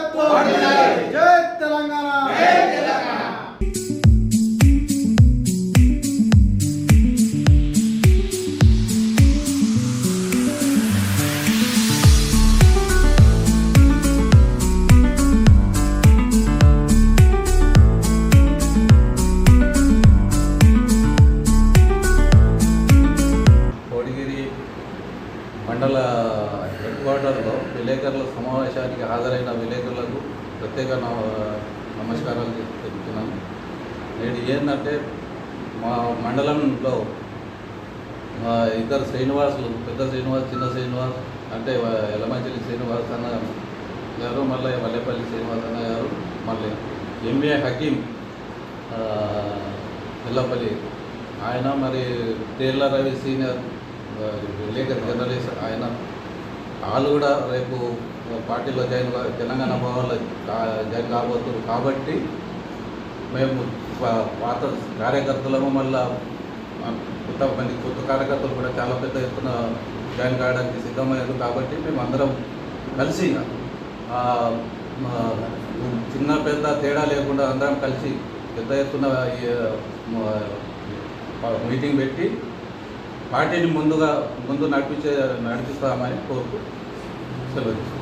থাকবো మండల హెడ్ క్వార్టర్లో విలేకరుల సమావేశానికి హాజరైన విలేకరులకు ప్రత్యేక నమ- నమస్కారాలు తెలుపుతున్నాను నేడు ఏంటంటే మా మండలంలో ఇద్దరు శ్రీనివాసులు పెద్ద శ్రీనివాస్ చిన్న శ్రీనివాస్ అంటే ఎలమంచిలి శ్రీనివాస్ అన్న గారు మళ్ళీ వల్లేపల్లి శ్రీనివాస్ అన్న గారు మళ్ళీ ఎంఏ హకీం ఆ, ఎల్లపల్లి ఆయన మరి తేళ్ళ రవి సీనియర్ ఆ, విలేకరి జర్నలిస్ట్ ఆయన వాళ్ళు కూడా రేపు పార్టీలో జాయిన్ తెలంగాణ భవన్లో జాయిన్ కాబోతున్నారు. కాబట్టి మేము పాత కార్యకర్తలము మళ్ళీ కొత్త మంది కొత్త కార్యకర్తలు కూడా చాలా పెద్ద ఎత్తున జాయిన్ కావడానికి సిద్ధమయ్యారు. కాబట్టి మేము అందరం కలిసి చిన్న పెద్ద తేడా లేకుండా అందరం కలిసి పెద్ద ఎత్తున మీటింగ్ పెట్టి పార్టీని ముందుగా ముందు నడిపించే నడిపిస్తామని కోరుకు సెలవు